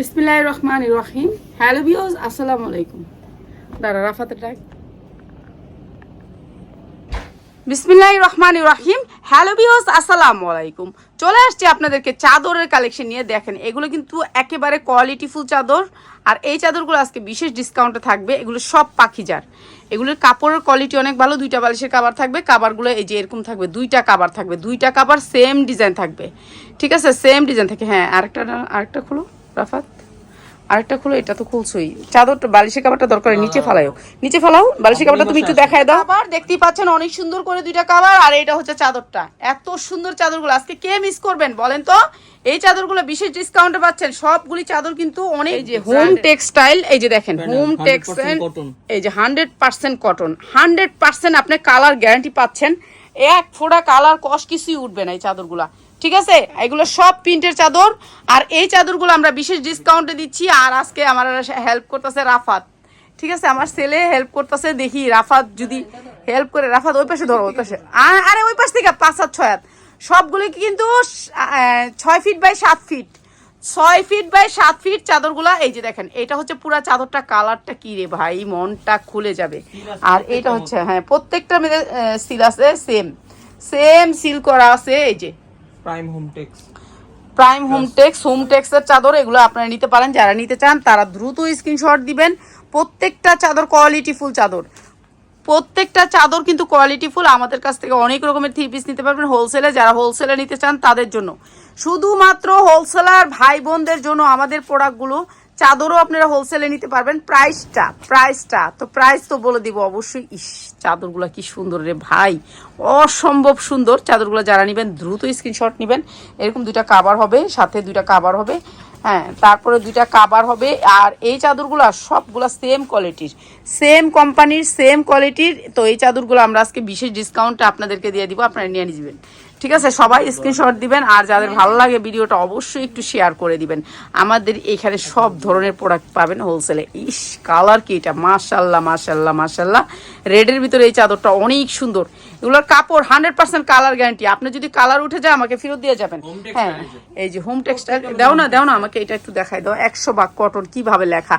বিসমিল্লাহ রহমান রহিম হ্যালো বিওজ আসসালামু আলাইকুম দাঁড়া রাফাতের ডাক বিসমিল্লাহ রহমান রহিম হ্যালো বিওজ আসসালামু আলাইকুম চলে আসছি আপনাদেরকে চাদরের কালেকশন নিয়ে। দেখেন, এগুলো কিন্তু একেবারে কোয়ালিটিফুল চাদর। আর এই চাদরগুলো আজকে বিশেষ ডিসকাউন্টে থাকবে। এগুলো সব পাখিজার। এগুলোর কাপড়ের কোয়ালিটি অনেক ভালো। দুইটা বালিশের কাবার থাকবে। কাবারগুলো এই যে এরকম থাকবে। দুইটা কাবার থাকবে। দুইটা কাবার সেম ডিজাইন থাকবে। ঠিক আছে? সেম ডিজাইন থাকে। হ্যাঁ আরেকটা আরেকটা খুলো। রাফাত? আরেকটা খুলো এটা তো খুলছোই। চাদরটা বালিশের কাবারটা দরকার নিচে ফালাও নিচে ফালাও বালিশের কাবারটা তুমি একটু দেখায় দাও। আবার দেখতেই পাচ্ছেন অনেক সুন্দর করে দুইটা কাবার আর এটা হচ্ছে চাদরটা। এত সুন্দর চাদরগুলো আজকে কে মিস করবেন বলেন তো? এই চাদরগুলো বিশেষ ডিসকাউন্টে পাচ্ছেন সবগুলি চাদর কিন্তু অনেক এই যে হোম টেক্সটাইল এই যে দেখেন হোম 100% টেক্সটাইল এই যে hundred percent cotton hundred percent আপনি কালার গ্যারান্টি পাচ্ছেন। এক ফোঁটা কালার কস কিছুই উঠবে না এই চাদরগুলা। ঠিক আছে? এগুলো সব প্রিন্টের চাদর। আর এই চাদরগুলো আমরা বিশেষ ডিসকাউন্টে দিচ্ছি। আর আজকে আমার হেল্প করতেছে রাফাত। ঠিক আছে? আমার ছেলে হেল্প করতেছে দেখি রাফাত যদি হেল্প করে, রাফাত ওই পাশে ধরো, ওই পাশে। আরে ওই পাশ থেকে পাঁচ হাত ছয় হাত। সবগুলি কিন্তু ছয় ফিট বাই সাত ফিট ছয় ফিট বাই সাত ফিট চাদরগুলা এই যে দেখেন এটা হচ্ছে পুরো চাদরটা কালারটা কি রে ভাই মনটা খুলে যাবে। আর এটা হচ্ছে হ্যাঁ প্রত্যেকটা মেয়েদের সিল আছে সেম সেম সিল করা আছে এই যে। Prime Home Tex Prime Home Tex Home টেক্সের চাদর এগুলো আপনারা নিতে পারেন। যারা নিতে চান তারা দ্রুত স্ক্রিনশট দিবেন। প্রত্যেকটা চাদর কোয়ালিটি ফুল চাদর। প্রত্যেকটা চাদর কিন্তু কোয়ালিটি ফুল আমাদের কাছ থেকে অনেক রকমের থ্রি পিস নিতে পারবেন হোলসেলে যারা হোলসেলে নিতে চান, তাদের জন্য। শুধুমাত্র হোলসেলার ভাই বোনদের জন্য আমাদের প্রোডাক্টগুলো চাদরও আপনারা হোলসেলে নিতে পারবেন। প্রাইসটা প্রাইসটা তো প্রাইস তো বলে দিব অবশ্যই। ইস, চাদরগুলো কি সুন্দর রে ভাই। অসম্ভব সুন্দর। চাদরগুলো যারা নেবেন, দ্রুত স্ক্রিনশট নেবেন। এরকম দুইটা কাবার হবে, সাথে দুইটা কাবার হবে। হ্যাঁ তারপরে দুইটা কাবার হবে আর এই চাদরগুলো সবগুলো সেম কোয়ালিটির সেম কোম্পানির সেম কোয়ালিটির তো এই চাদরগুলো আমরা আজকে বিশেষ ডিসকাউন্টে আপনাদেরকে দিয়ে দিব, আপনারা নিয়ে নিবেন। ঠিক আছে? সবাই স্ক্রিনশট দিবেন আর যাদের ভালো লাগে ভিডিওটা অবশ্যই একটু শেয়ার করে দিবেন। আমাদের এখানে সব ধরনের প্রোডাক্ট পাবেন হোলসেলে ইস কালার কি এটা? মাশাল্লাহ মাশাল্লাহ মাশাল্লাহ। রেডের ভিতরে এই চাদরটা অনেক সুন্দর। এগুলোর কাপড় হান্ড্রেড পার্সেন্ট কালার গ্যারান্টি। আপনি যদি কালার উঠে যায় আমাকে ফেরত দিয়ে যাবেন। হ্যাঁ এই যে। হোম টেক্সটাইল দাও না দাও না আমাকে এটা একটু দেখাই দাও। একশো বা কটন কীভাবে লেখা?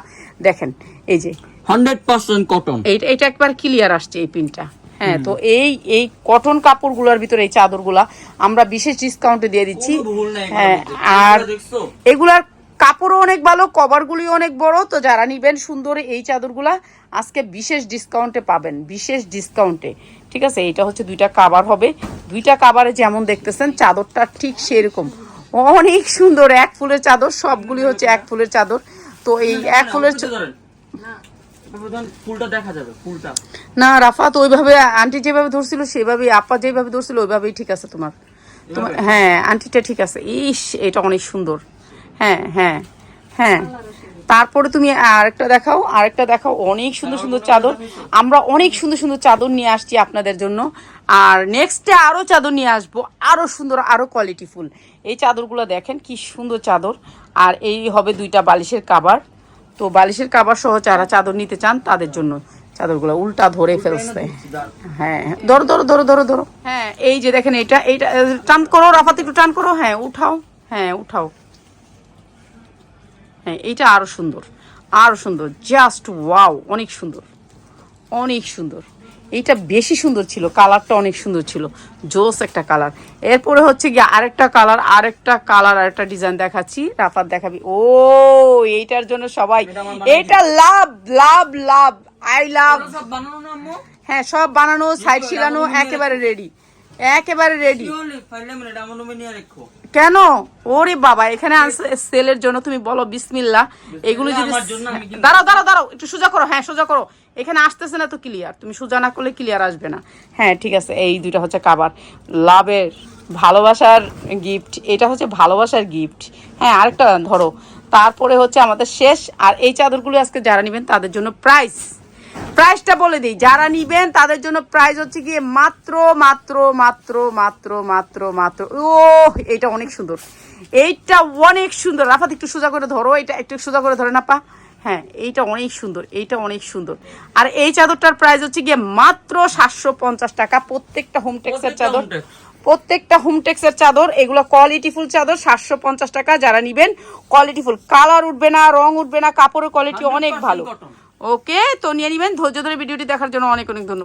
দেখেন এই যে। হান্ড্রেড পার্সেন্ট কটন এইটা এটা একবার ক্লিয়ার আসছে এই পিনটা হ্যাঁ তো এই এই কটন কাপড়গুলোর ভিতরে এই চাদরগুলা আমরা বিশেষ ডিসকাউন্টে দিয়ে দিচ্ছি। হ্যাঁ আর এগুলার কাপড়ও অনেক ভালো কভারগুলি অনেক বড়। তো যারা নিবেন সুন্দর এই চাদরগুলা আজকে বিশেষ ডিসকাউন্টে পাবেন বিশেষ ডিসকাউন্টে ঠিক আছে? এটা হচ্ছে দুইটা কাবার হবে। দুইটা কাবারে যেমন দেখতেছেন চাদরটা ঠিক সেরকম। অনেক সুন্দর এক ফুলের চাদর সবগুলি হচ্ছে এক ফুলের চাদর। তো এই এক ফুলের না রাফাত ওইভাবে আন্টি যেভাবে ধরছিল সেভাবেই আপা যেভাবে ধরছিল ওইভাবেই ঠিক আছে তোমার। তোমার হ্যাঁ আন্টিটা ঠিক আছে। ইস এটা অনেক সুন্দর। হ্যাঁ হ্যাঁ হ্যাঁ। তারপরে তুমি আরেকটা দেখাও আরেকটা দেখাও। অনেক সুন্দর সুন্দর চাদর। আমরা অনেক সুন্দর সুন্দর চাদর নিয়ে আসছি আপনাদের জন্য। আর নেক্সটে আরও চাদর নিয়ে আসব। আরও সুন্দর আরও কোয়ালিটিফুল এই চাদরগুলো দেখেন কি সুন্দর চাদর। আর এই হবে দুইটা বালিশের কাবার। তো বালিশের কাবার সহ যারা চাদর নিতে চান তাদের জন্য চাদরগুলো উল্টা ধরে ফেলছে। হ্যাঁ ধরো ধরো ধরো ধরো ধরো। হ্যাঁ। এই যে দেখেন এটা এইটা টান করো রাফাত একটু টান করো। হ্যাঁ উঠাও। হ্যাঁ উঠাও। হ্যাঁ এইটা আরও সুন্দর। আরও সুন্দর। জাস্ট ওয়াও অনেক সুন্দর। অনেক সুন্দর। এইটা বেশি সুন্দর ছিল কালারটা অনেক সুন্দর ছিল। জোস একটা কালার। এরপরে হচ্ছে গিয়ে আরেকটা কালার আরেকটা কালার আরেকটা ডিজাইন দেখাচ্ছি। রাফাত দেখাবি। ও এইটার জন্য সবাই এটা লাভ লাভ লাভ। I love? হ্যাঁ সব বানানো সাইড ছিলানো একেবারে রেডি একেবারে রেডি নিয়ে রাখো। কেন? ওরে বাবা এখানে সেলের জন্য তুমি বলো বিসমিল্লা এগুলো যদি দাঁড়াও দাঁড়াও দাঁড়াও একটু সোজা করো হ্যাঁ সোজা করো। এখানে আসতেছে না তো ক্লিয়ার তুমি সোজা না করলে ক্লিয়ার আসবে না। হ্যাঁ ঠিক আছে এই দুইটা হচ্ছে কাবার লাভের ভালোবাসার গিফট এটা হচ্ছে ভালোবাসার গিফট হ্যাঁ আরেকটা ধরো। তারপরে হচ্ছে আমাদের শেষ আর এই চাদরগুলো আজকে যারা নেবেন তাদের জন্য প্রাইস প্রাইসটা বলে দিই যারা নিবেন তাদের জন্য প্রাইস হচ্ছে গিয়ে মাত্র মাত্র মাত্র মাত্র মাত্র মাত্র ও এটা অনেক সুন্দর। এইটা অনেক সুন্দর। রাফাত একটু সোজা করে ধরো এটা একটু সোজা করে ধরে না পা হ্যাঁ এইটা অনেক সুন্দর এইটা অনেক সুন্দর। আর এই চাদরটার প্রাইস হচ্ছে গিয়ে মাত্র সাতশো পঞ্চাশ টাকা। প্রত্যেকটা হোম টেক্সের চাদর। প্রত্যেকটা হোমটেক্সের চাদর এগুলো কোয়ালিটিফুল চাদর সাতশো পঞ্চাশ টাকা। যারা নিবেন কোয়ালিটিফুল কালার উঠবে না রং উঠবে না কাপড়ের কোয়ালিটি অনেক ভালো। ওকে তো নিয়ে নিবেন। ধৈর্য ধরে ভিডিওটি দেখার জন্য অনেক অনেক ধন্যবাদ।